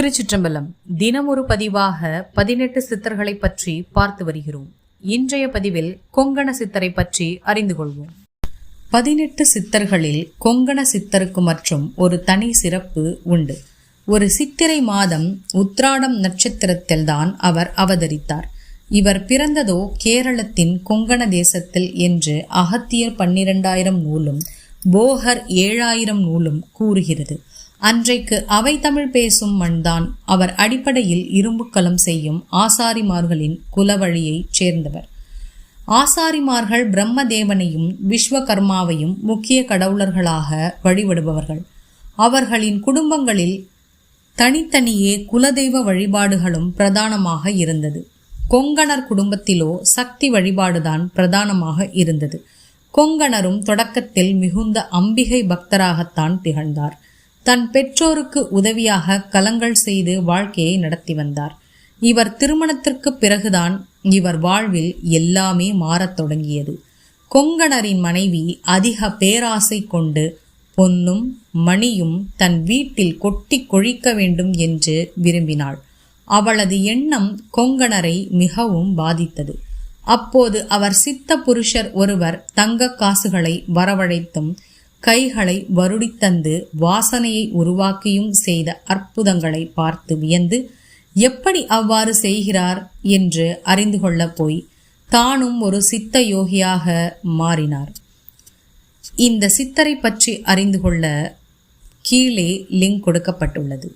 திருச்சிற்றம்பலம். தினமொரு பதிவாக பதினெட்டு சித்தர்களை பற்றி பார்த்து வருகிறோம். இன்றைய பதிவில் கொங்கண சித்தரை பற்றி அறிந்து கொள்வோம். பதினெட்டு சித்தர்களில் கொங்கண சித்தருக்கு மற்றும் ஒரு தனி சிறப்பு உண்டு. ஒரு சித்திரை மாதம் உத்ராடம் நட்சத்திரத்தில்தான் அவர் அவதரித்தார். இவர் பிறந்ததோ கேரளத்தின் கொங்கண தேசத்தில் என்று அகத்தியர் பன்னிரண்டாயிரம் நூலும் போகர் ஏழாயிரம் நூலும் கூறுகிறது. அன்றைக்கு அவை தமிழ் பேசும் மண்தான் அவர் அடிப்படையில் இரும்புக்கலம் செய்யும் ஆசாரிமார்களின் குலவழியைச் சேர்ந்தவர். ஆசாரிமார்கள் பிரம்மதேவனையும் விஸ்வகர்மாவையும் முக்கிய கடவுளர்களாக வழிபடுபவர்கள். அவர்களின் குடும்பங்களில் தனித்தனியே குலதெய்வ வழிபாடுகளும் பிரதானமாக இருந்தது. கொங்கணர் குடும்பத்திலோ சக்தி வழிபாடுதான் பிரதானமாக இருந்தது. கொங்கணரும் தொடக்கத்தில் மிகுந்த அம்பிகை பக்தராகத்தான் திகழ்ந்தார். தன் பெற்றோருக்கு உதவியாக கலங்கள் செய்து வாழ்க்கையை நடத்தி வந்தார். இவர் திருமணத்திற்கு பிறகுதான் இவர் வாழ்வில் எல்லாமே மாறத் தொடங்கியது. கொங்கணரின் மனைவி அதிக பேராசை கொண்டு பொன்னும் மணியும் தன் வீட்டில் கொட்டி கொழிக்க வேண்டும் என்று விரும்பினாள். அவளது எண்ணம் கொங்கணரை மிகவும் பாதித்தது. அப்போது அவர் சித்த புருஷர் ஒருவர் தங்க காசுகளை வரவழைத்தும் கைகளை வருடித்தந்து வாசனையை உருவாக்கியும் செய்த அற்புதங்களை பார்த்து வியந்து எப்படி அவ்வாறு செய்கிறார்? என்று அறிந்து கொள்ள போய் தானும் ஒரு சித்த யோகியாக மாறினார். இந்த சித்தரை பற்றி அறிந்து கொள்ள கீழே லிங்க் கொடுக்கப்பட்டுள்ளது.